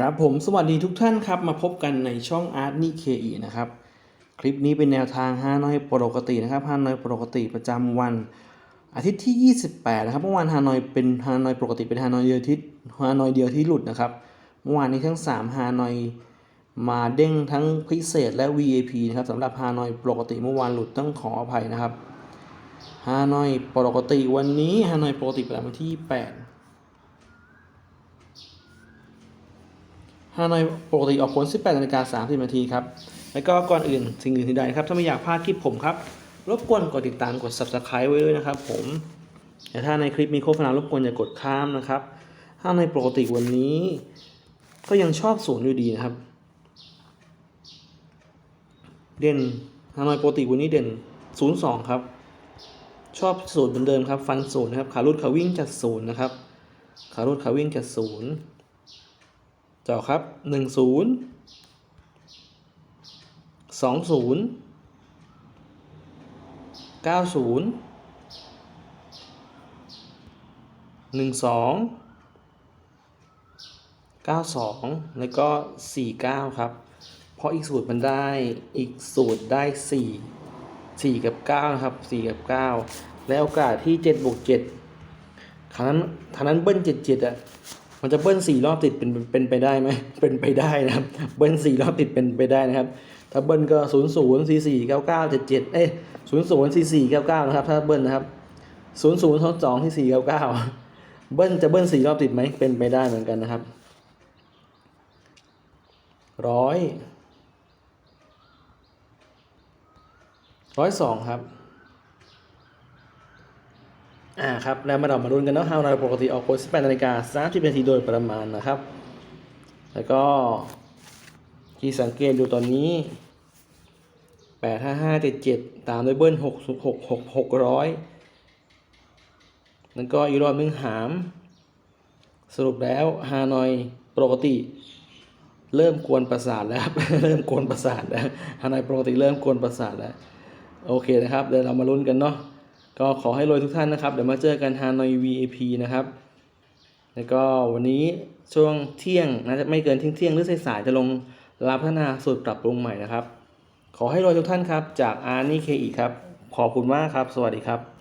ครับผมสวัสดีทุกท่านครับ มาพบกันในช่อง Art นี่เคอีนะครับ คลิปนี้เป็นแนวทางฮานอยปกตินะครับฮานอยปกติประจำวัน อาทิตย์ที่ 28 นะครับเมื่อวานฮานอยเป็นฮานอยปกติเป็นฮานอยเดียวที่ฮานอยเดียวที่หลุดนะครับเมื่อวานนี้ทั้ง 3 ฮานอยมาเด้งทั้งพิเศษและ VIP นะครับสำหรับฮานอยปกติเมื่อวานหลุดต้องขออภัยนะครับฮานอยปกติวันนี้ฮานอยปกติประจำวันที่ 8 ฮานอยปกติออกผล 18นาฬิกา30นาทีครับ แล้วก็ก่อนอื่นสิ่งอื่นใดครับ ถ้าไม่อยากพลาดคลิปผมครับ รบกวนกดติดตามกด subscribe ไว้ด้วยนะครับผมแต่ถ้าในคลิปมีโฆษณารบกวนอย่ากดข้ามนะครับถ้าในปกติวันนี้ ก็ยังชอบศูนย์อยู่ดีนะครับ เด่นฮานอยปกติวันนี้เด่น 02 ครับ ชอบศูนย์เหมือนเดิมครับ ฟันศูนย์นะครับ ขารุดขาวิ่งจัดศูนย์นะครับ ขารุดขาวิ่งจัดศูนย์ เจ้าครับหนึ่งศูนย์สองศูนย์เก้าศูนย์หนึ่งสองเก้าสองแล้วก็สี่เก้าครับ เพราะอีกสูตรมันได้อีกสูตรได้สี่สี่กับเก้านะครับสี่กับเก้าแล้วโอกาสที่เจ็ดบวกเจ็ดครั้งนั้นครั้งนั้นเบิ้ลเจ็ดเจ็ดอะ มันจะเบิ้ลสี่รอบติดเป็นเป็นไปได้ไหมเป็นไปได้นะครับ เบิ้ลสี่รอบติดเป็นไปได้นะครับ ถ้าเบิ้ลก็ศูนย์ศูนย์สี่สี่เก้าเก้าเจ็ดเจ็ดเอ้ยศูนย์ศูนย์สี่สี่เก้าเก้านะครับ ถ้าเบิ้ลนะครับศูนย์ศูนย์สองที่สี่เก้าเก้าเบิ้ลจะเบิ้ลสี่รอบติดไหมเป็นไปได้เหมือนกันนะครับร้อยร้อยสองครับ อ่าครับแล้วมาเรามาลุ้นกันเนาะฮาวนาปกติออกผล18นาฬิกา30นาทีโดยประมาณนะครับ แล้วก็ที่สังเกตดูตอนนี้ 85577 ตามด้วยเบิ้ล6 6 6 600 แล้วก็อีกรอบนึงหาม สรุปแล้วฮานอยปกติ เริ่มกวนประสาทแล้วครับ เริ่มกวนประสาทแล้วฮานอยปกติเริ่มกวนประสาทแล้ว โอเคนะครับ เดี๋ยวเรามาลุ้นกันเนาะ ก็ขอให้รวยทุกท่านนะครับ เดี๋ยวมาเจอกันฮานอย V A P นะครับ แล้วก็วันนี้ช่วงเที่ยงนะจะไม่เกินเที่ยงเที่ยงหรือสายๆจะลงรับพัฒนาสูตรปรับปรุงใหม่นะครับ ขอให้รวยทุกท่านครับ จากอาร์นี่เคอีครับ ขอบคุณมากครับ สวัสดีครับ